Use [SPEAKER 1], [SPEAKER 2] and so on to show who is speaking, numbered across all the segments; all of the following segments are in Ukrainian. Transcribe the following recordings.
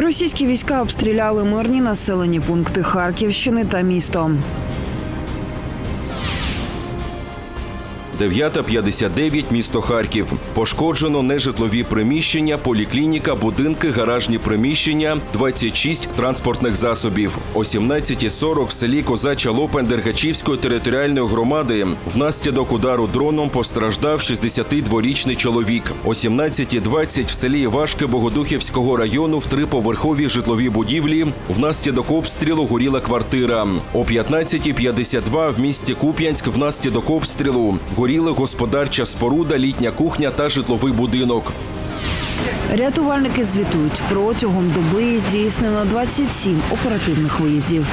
[SPEAKER 1] Російські війська обстріляли мирні населені пункти Харківщини та місто.
[SPEAKER 2] 9.59, місто Харків. Пошкоджено нежитлові приміщення, поліклініка, будинки, гаражні приміщення, 26 транспортних засобів. О 17.40 в селі Козача Лопань Дергачівської територіальної громади внаслідок удару дроном постраждав 62-річний чоловік. О 17.20 в селі Івашки Богодухівського району в триповерховій житловій будівлі внаслідок обстрілу горіла квартира. О 15.52 в місті Куп'янськ внаслідок обстрілу горіли господарча споруда, літня кухня та житловий будинок.
[SPEAKER 1] Рятувальники звітують протягом доби здійснено 27 оперативних виїздів.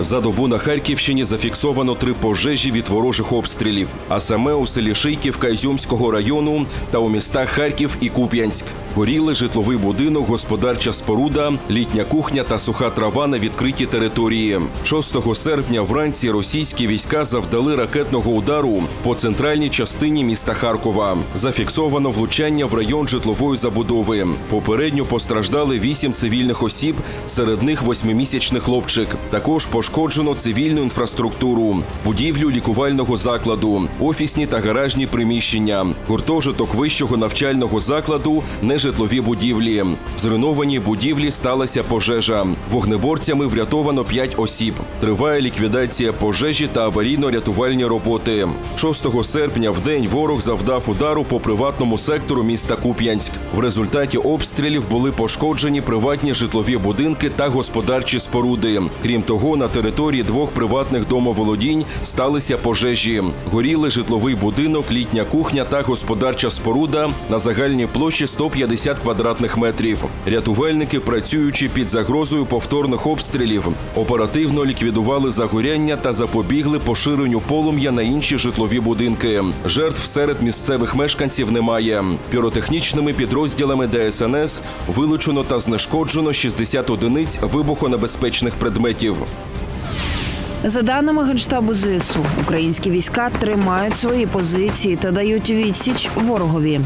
[SPEAKER 2] За добу на Харківщині зафіксовано три пожежі від ворожих обстрілів, а саме у селі Шийківка Ізюмського району та у містах Харків і Куп'янськ. Горіли житловий будинок, господарча споруда, літня кухня та суха трава на відкритій території. 6 серпня вранці російські війська завдали ракетного удару по центральній частині міста Харкова. Зафіксовано влучання в район житлової забудови. Попередньо постраждали вісім цивільних осіб, серед них восьмимісячний хлопчик. Також пошкоджено цивільну інфраструктуру, будівлю лікувального закладу, офісні та гаражні приміщення, гуртожиток вищого навчального закладу, нежитлові будівлі. В зруйнованій будівлі сталася пожежа. Вогнеборцями врятовано 5 осіб. Триває ліквідація пожежі та аварійно-рятувальні роботи. 6 серпня в день ворог завдав удару по приватному сектору міста Куп'янськ. В результаті обстрілів були пошкоджені приватні житлові будинки та господарчі споруди. Крім того, на території двох приватних домоволодінь сталися пожежі. Горіли житловий будинок, літня кухня та господарча споруда на загальній площі 150 квадратних метрів. Рятувальники, працюючи під загрозою повторних обстрілів, оперативно ліквідували загоряння та запобігли поширенню полум'я на інші житлові будинки. Жертв серед місцевих мешканців немає. Піротехнічними підрозділами ДСНС вилучено та знешкоджено 60 одиниць вибухонебезпечних предметів.
[SPEAKER 1] За даними Генштабу ЗСУ, українські війська тримають свої позиції та дають відсіч ворогові.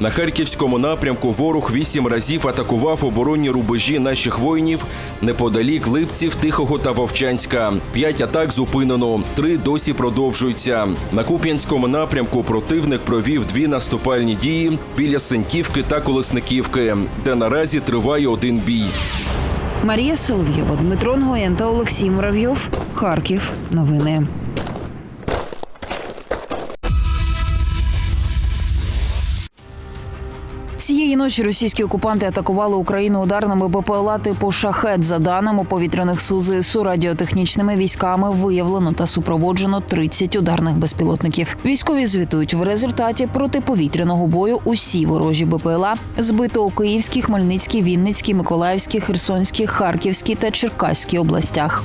[SPEAKER 2] На харківському напрямку ворог вісім разів атакував оборонні рубежі наших воїнів неподалік Липців, Тихого та Вовчанська. П'ять атак зупинено, три досі продовжуються. На Куп'янському напрямку противник провів дві наступальні дії біля Сеньківки та Колесниківки, де наразі триває один бій.
[SPEAKER 1] Марія Солов'єва, Дмитро Нгоєн та Олексій Муравйов. Харків. Новини. Цієї ночі російські окупанти атакували Україну ударними БПЛА типу шахет. За даними повітряних сил ЗСУ, радіотехнічними військами виявлено та супроводжено 30 ударних безпілотників. Військові звітують в результаті протиповітряного бою. Усі ворожі БПЛА збито у Київській, Хмельницькій, Вінницькій, Миколаївській, Херсонській, Харківській та Черкаській областях.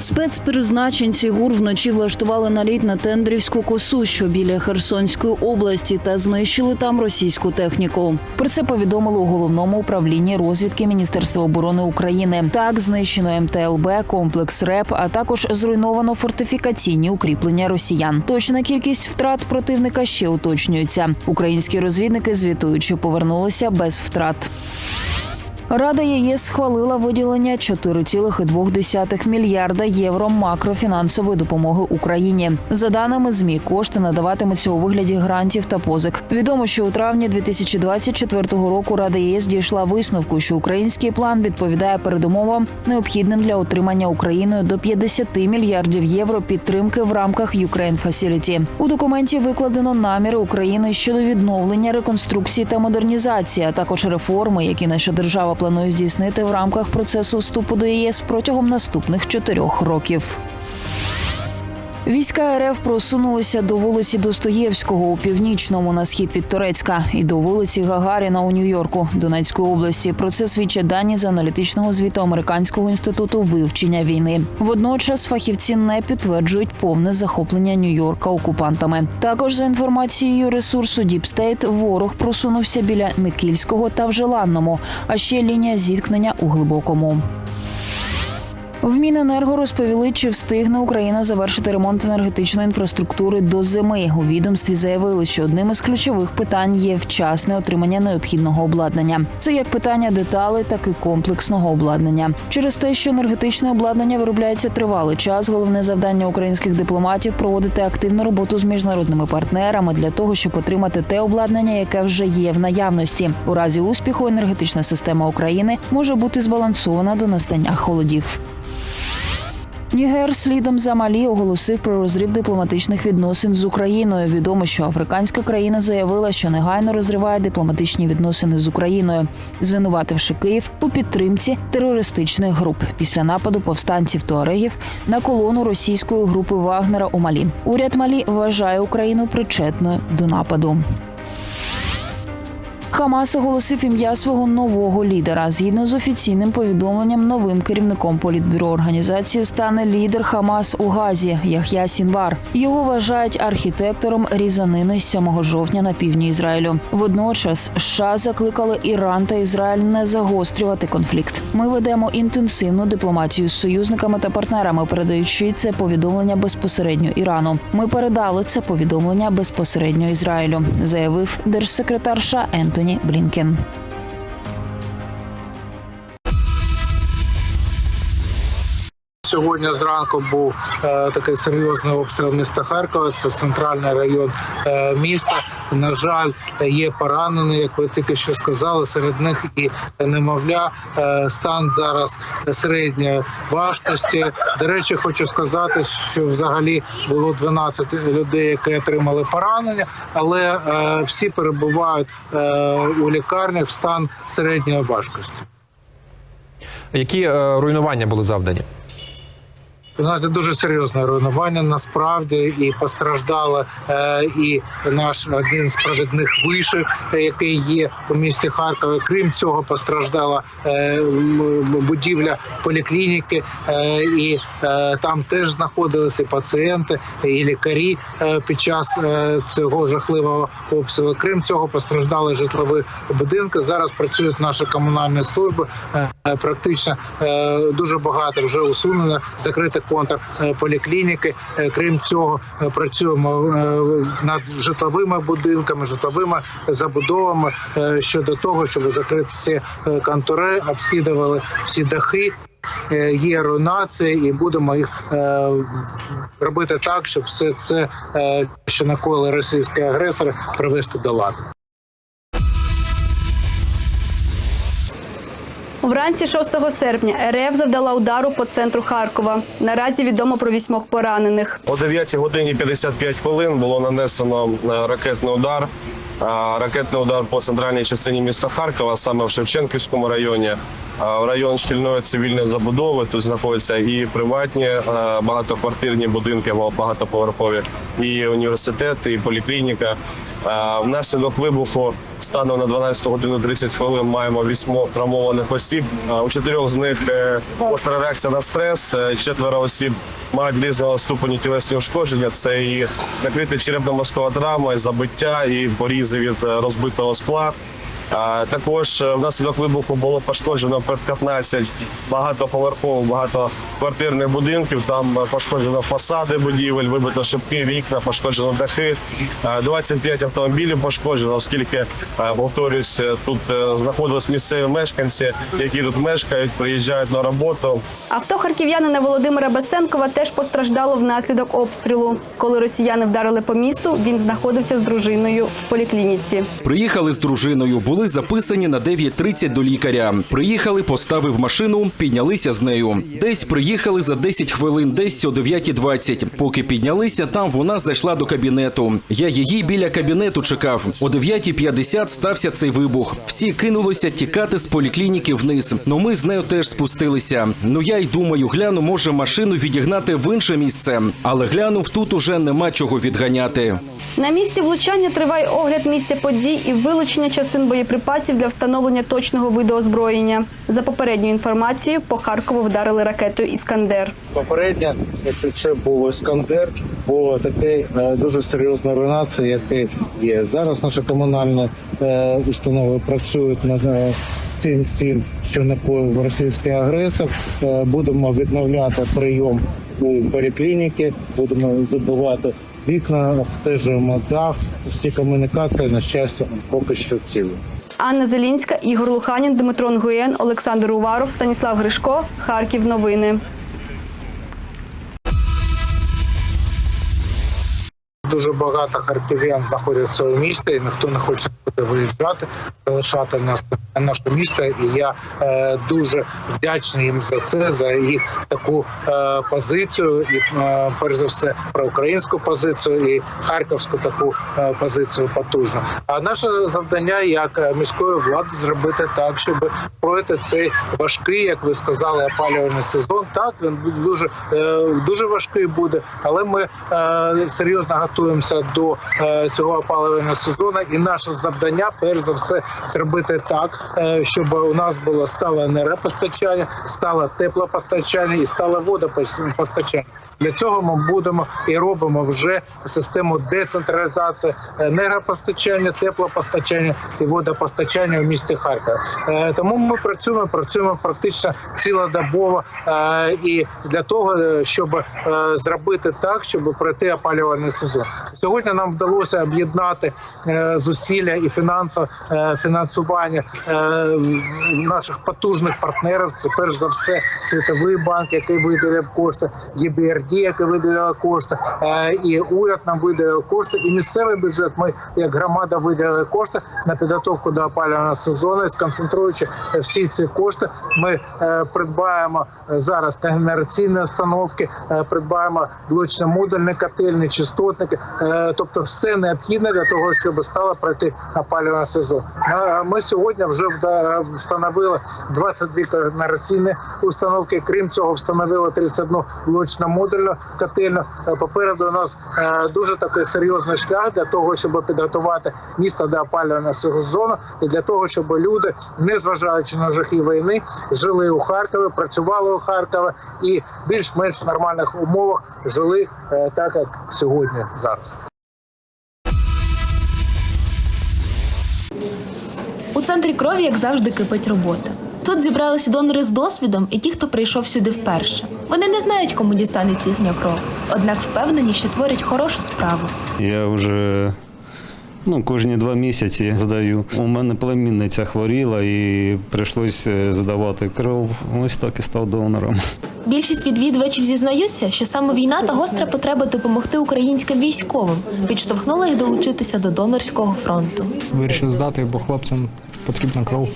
[SPEAKER 1] Спецпризначенці ГУР вночі влаштували наліт на Тендрівську косу, що біля Херсонської області, та знищили там російську техніку. Про це повідомили у головному управлінні розвідки Міністерства оборони України. Так знищено МТЛБ, комплекс РЕП, а також зруйновано фортифікаційні укріплення росіян. Точна кількість втрат противника ще уточнюється. Українські розвідники звітують, що повернулися без втрат. Рада ЄС схвалила виділення 4,2 мільярда євро макрофінансової допомоги Україні. За даними змі, кошти надаватимуться у вигляді грантів та позик. Відомо, що у травні 2024 року Рада ЄС дійшла висновку, що український план відповідає передумовам, необхідним для отримання Україною до 50 мільярдів євро підтримки в рамках Ukraine Facility. У документі викладено наміри України щодо відновлення, реконструкції та модернізації, а також реформи, які наша держава планує здійснити в рамках процесу вступу до ЄС протягом наступних чотирьох років. Війська РФ просунулися до вулиці Достоєвського у північному на схід від Турецька і до вулиці Гагаріна у Нью-Йорку Донецької області. Про це свідчать дані з аналітичного звіту Американського інституту вивчення війни. Водночас фахівці не підтверджують повне захоплення Нью-Йорка окупантами. Також за інформацією ресурсу State, ворог просунувся біля Микільського та в Желанному, а ще лінія зіткнення у глибокому. В Міненерго розповіли, чи встигне Україна завершити ремонт енергетичної інфраструктури до зими. У відомстві заявили, що одним із ключових питань є вчасне отримання необхідного обладнання. Це як питання деталей, так і комплексного обладнання. Через те, що енергетичне обладнання виробляється тривалий час. Головне завдання українських дипломатів проводити активну роботу з міжнародними партнерами для того, щоб отримати те обладнання, яке вже є в наявності. У разі успіху енергетична система України може бути збалансована до настання холодів. Нігер слідом за Малі оголосив про розрив дипломатичних відносин з Україною. Відомо, що африканська країна заявила, що негайно розриває дипломатичні відносини з Україною, звинувативши Київ у підтримці терористичних груп після нападу повстанців туарегів на колону російської групи Вагнера у Малі. Уряд Малі вважає Україну причетною до нападу. Хамас оголосив ім'я свого нового лідера. Згідно з офіційним повідомленням, новим керівником політбюро організації стане лідер Хамас у Газі Яхя Сінвар. Його вважають архітектором різанини з 7 жовтня на півдні Ізраїлю. Водночас США закликали Іран та Ізраїль не загострювати конфлікт. Ми ведемо інтенсивну дипломатію з союзниками та партнерами, передаючи це повідомлення безпосередньо Ірану. Ми передали це повідомлення безпосередньо Ізраїлю, заявив держсекретар США Ентоні Блінкен.
[SPEAKER 3] Сьогодні зранку був е, такий серйозний обстріл міста Харкова. Це центральний район е, міста. На жаль, є поранені, як ви тільки що сказали. Серед них і немовля. Е, стан зараз середньої важкості. До речі, хочу сказати, що взагалі було 12 людей, які отримали поранення, але е, всі перебувають е, у лікарнях в стан середньої важкості.
[SPEAKER 4] Які е, руйнування були завдані?
[SPEAKER 3] Знаєте, дуже серйозне руйнування насправді і постраждала е, і наш один з провідних вишів, який є у місті Харкові. Крім цього, постраждала е, будівля поліклініки, е, і там теж знаходилися пацієнти і лікарі під час цього жахливого обстрілу. Крім цього, постраждали житлові будинки. Зараз працюють наші комунальні служби. Практично дуже багато вже усунено закрити контур е, поліклініки. Е, Крім цього, е, працюємо над житловими будинками, житловими забудовами щодо того, щоб закрити ці контури, обслідували всі дахи. Є руйнації, і будемо їх е, робити так, щоб все це, е, що накоїли російські агресори, привести до ладу.
[SPEAKER 5] Вранці 6 серпня РФ завдала удару по центру Харкова. Наразі відомо про вісьмох поранених.
[SPEAKER 6] О 9 годині 55 хвилин було нанесено е, ракетний удар. Е, Ракетний удар по центральній частині міста Харкова, саме в Шевченківському районі. Е, В район щільної цивільної забудови тут знаходяться і приватні багатоквартирні будинки, багатоповерхові, і університет, і поліклініка. Е, Внаслідок вибуху станом на 12 годину 30 хвилин маємо вісьмо травмованих осіб. Е, У чотирьох з них остра реакція на стрес. е, Четверо осіб мають різного ступені тілесні ушкодження. Це і накрита черепно-мозкова травма, і забиття, і порізи від е, розбитого скла. А Також е, внаслідок вибуху було пошкоджено 15 багатоповерхових, багатоквартирних будинків. Там е, пошкоджено фасади будівель, вибито шибки, вікна, пошкоджено дахи. Е, 25 автомобілів пошкоджено, оскільки е, повторюсь, е, тут е, знаходились місцеві мешканці, які тут мешкають, приїжджають на роботу.
[SPEAKER 5] Авто харків'янина Володимира Басенкова теж постраждало внаслідок обстрілу. Коли росіяни вдарили по місту, він знаходився з дружиною в поліклініці.
[SPEAKER 2] Приїхали з дружиною, були були записані на 9.30 до лікаря. Приїхали, поставив машину, піднялися з нею. Десь приїхали за 10 хвилин, десь о 9.20. Поки піднялися, там вона зайшла до кабінету. Я її біля кабінету чекав. О 9.50 стався цей вибух. Всі кинулися тікати з поліклініки вниз. Ну ми з нею теж спустилися. Ну я й думаю, гляну, може машину відігнати в інше місце. Але глянув, тут уже нема чого відганяти.
[SPEAKER 5] На місці влучання триває огляд місця подій і вилучення частин боєприпасів для встановлення точного виду озброєння. За попередньою інформацією, по Харкову вдарили ракетою Іскандер.
[SPEAKER 3] Попередньо, якщо це був Іскандер, було таке е, дуже серйозна руйнація, яка є. Зараз наші комунальні е, установи працюють над е, цим цим, що накоїв російський агресор. Будемо відновляти прийом у поліклініки, будемо забивати вікна, обстежуємо дах. Всі комунікації на щастя поки що цілі.
[SPEAKER 5] Анна Зелінська, Ігор Луханін, Дмитро Нгуєн, Олександр Уваров, Станіслав Гришко. Харків. Новини.
[SPEAKER 3] Дуже багато харків'ян знаходяться у місті, і ніхто не хоче виїжджати, залишати нас наше місто. І я е, дуже вдячний їм за це, за їх таку е, позицію, і е, перш за все про українську позицію і харківську таку е, позицію потужну. А наше завдання як е, міської влади зробити так, щоб пройти цей важкий, як ви сказали, опалювальний сезон. Так він дуже е, дуже важкий буде, але ми е, серйозно готуємося до е, цього опалювального сезону. І наше завдання, перш за все, зробити так, щоб у нас було стало енергопостачання, стало теплопостачання і стало водопостачання. Для цього ми будемо і робимо вже систему децентралізації енергопостачання, теплопостачання і водопостачання в місті Харків. Е, Тому ми працюємо, працюємо практично цілодобово е, і для того, е, щоб е, зробити так, щоб пройти опалювальний сезон. Сьогодні нам вдалося об'єднати е, зусилля і фінансове е, фінансування е, наших потужних партнерів. Це перш за все Світовий банк, який виділив кошти, ЄБРД, який виділив кошти, е, і уряд нам виділив кошти, і місцевий бюджет. Ми як громада виділили кошти на підготовку до опалювального сезону. І сконцентруючи всі ці кошти, ми е, придбаємо е, зараз генераційні установки, придбаємо блочно-модульні котельні, частотники, тобто все необхідне для того, щоб стало пройти опалювальний сезон. Ми сьогодні вже встановили 22 генераційні установки. Крім цього, встановили 31 блочно-модульну котельну. Е, Попереду у нас е, дуже такий серйозний шлях для того, щоб підготувати місто до опалювального сезону і для того, щоб люди, незважаючи на жахи війни, жили у Харкові, працювали у Харкові і більш-менш нормальних умовах жили е, так, як сьогодні зараз.
[SPEAKER 7] У центрі крові, як завжди, кипить робота. Тут зібралися донори з досвідом і ті, хто прийшов сюди вперше. Вони не знають, кому дістанеться їхня кров, однак впевнені, що творять хорошу справу.
[SPEAKER 8] Я вже ну, кожні два місяці здаю. У мене племінниця хворіла і прийшлося здавати кров. Ось так і став донором.
[SPEAKER 7] Більшість відвідувачів зізнаються, що саме війна та гостра потреба допомогти українським військовим підштовхнула їх долучитися до донорського фронту.
[SPEAKER 9] Вирішив здати, бо хлопцям потрібна кров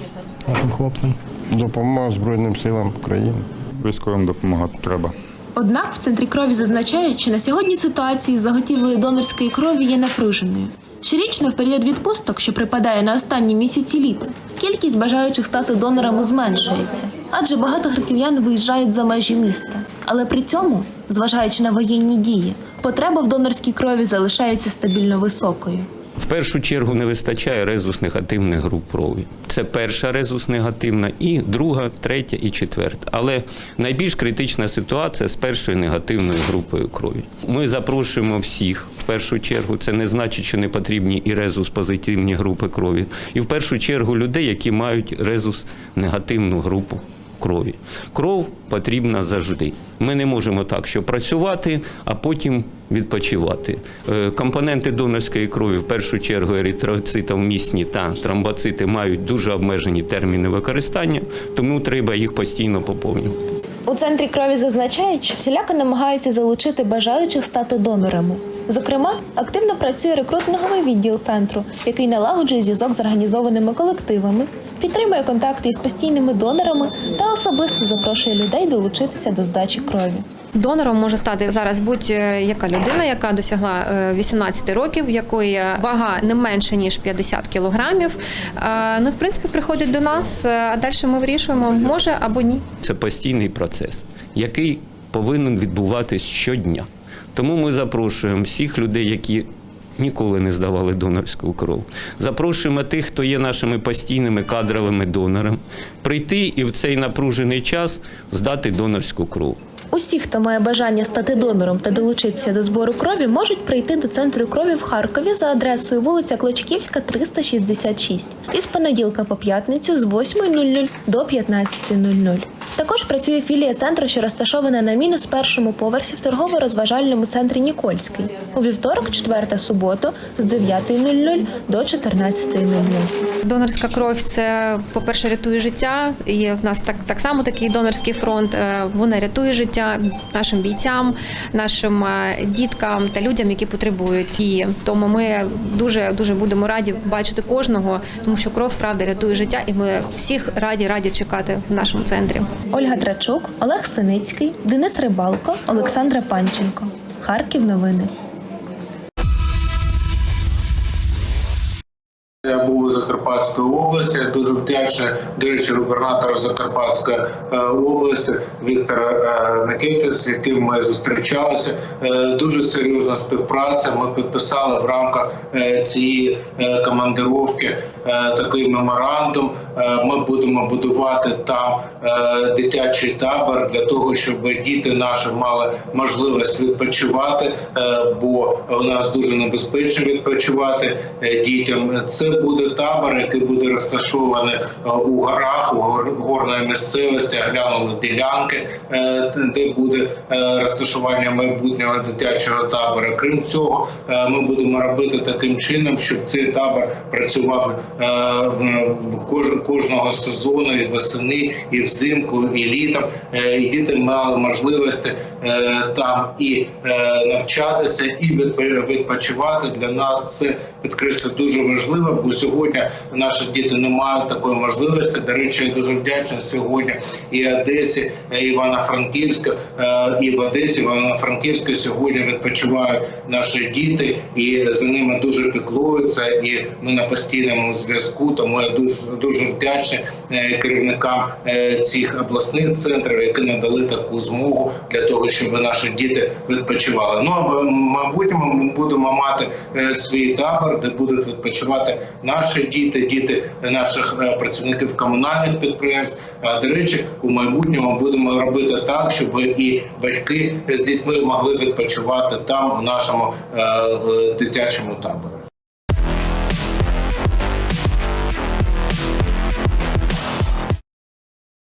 [SPEAKER 9] нашим хлопцям.
[SPEAKER 10] Допомога Збройним силам України.
[SPEAKER 11] Військовим допомагати треба.
[SPEAKER 7] Однак в центрі крові зазначають, що на сьогодні ситуація з заготівлею донорської крові є напруженою. Щорічно в період відпусток, що припадає на останні місяці літа, кількість бажаючих стати донорами зменшується, адже багато харків'ян виїжджають за межі міста. Але при цьому, зважаючи на воєнні дії, потреба в донорській крові залишається стабільно високою.
[SPEAKER 12] В першу чергу не вистачає резус негативних груп крові. Це перша резус негативна, і друга, третя і четверта. Але найбільш критична ситуація з першою негативною групою крові. Ми запрошуємо всіх в першу чергу. Це не значить, що не потрібні і резус позитивні групи крові. І в першу чергу людей, які мають резус негативну групу крові. Кров потрібна завжди. Ми не можемо так, що працювати, а потім відпочивати. Е, Компоненти донорської крові, в першу чергу еритроцитовмісні та тромбоцити, мають дуже обмежені терміни використання, тому треба їх постійно поповнювати.
[SPEAKER 7] У центрі крові зазначають, що всіляко намагаються залучити бажаючих стати донорами. Зокрема, активно працює рекрутинговий відділ центру, який налагоджує зв'язок з організованими колективами, підтримує контакти із постійними донорами та особисто запрошує людей долучитися до здачі крові.
[SPEAKER 13] Донором може стати зараз будь-яка людина, яка досягла е, 18 років, якої вага не менше ніж 50 кілограмів. Е, Ну, в принципі, приходить до нас, е, а далі ми вирішуємо, може або ні.
[SPEAKER 12] Це постійний процес, який повинен відбуватись щодня. Тому ми запрошуємо всіх людей, які ніколи не здавали донорську кров. Запрошуємо тих, хто є нашими постійними кадровими донорами, прийти і в цей напружений час здати донорську кров.
[SPEAKER 7] Усі, хто має бажання стати донором та долучитися до збору крові, можуть прийти до центру крові в Харкові за адресою вулиця Клочківська, 366 із понеділка по п'ятницю з 8.00 до 15.00. Також працює філія центру, що розташована на мінус першому поверсі в торгово-розважальному центрі Нікольський. У вівторок, четверта суботу з 9.00 до 14.00.
[SPEAKER 13] Донорська кров це, по-перше, рятує життя. І в нас так, так само такий донорський фронт. Е, Вона рятує життя нашим бійцям, нашим е, діткам та людям, які потребують її. Тому ми дуже дуже будемо раді бачити кожного, тому що кров правда рятує життя, і ми всіх раді раді чекати в нашому центрі.
[SPEAKER 7] Ольга Трачук, Олег Синицький, Денис Рибалко, Олександра Панченко. Харків новини.
[SPEAKER 14] Я був у Закарпатській області. Я дуже вдячний, до речі, губернатору Закарпатської е, області Віктора е, Микити, з яким ми зустрічалися. Е, Дуже серйозна співпраця. Ми підписали в рамках цієї командировки такий меморандум. Е, Ми будемо будувати там е, дитячий табор для того, щоб діти наші мали можливість відпочивати, е, бо у нас дуже небезпечно відпочивати дітям. Це буде табор, який буде розташований у горах, у гор- горної місцевості, глянули ділянки, де буде розташування майбутнього дитячого табора. Крім цього, ми будемо робити таким чином, щоб цей табор працював в- кож- кожного сезону і восени, і взимку, і літом. Е, І діти мали можливості е, там і е, навчатися, і відпо- відпочивати. Для нас це підкреслю дуже важливо, бо сьогодні наші діти не мають такої можливості. До речі, я дуже вдячний сьогодні і Одесі, і Івано-Франківська, е, і в Одесі, і Івано-Франківська сьогодні відпочивають наші діти, і за ними дуже піклуються. І ми на постійному зв'язку. Тому я дуже дуже вдячний е, керівникам е, цих обласних центрів, які надали таку змогу для того, щоб наші діти відпочивали. Ну в ми будемо мати е, свій табор, де будуть відпочивати наші діти, діти наших е, працівників комунальних підприємств. А до речі, у майбутньому будемо робити так, щоб і батьки з дітьми могли відпочивати там у нашому е, дитячому таборі.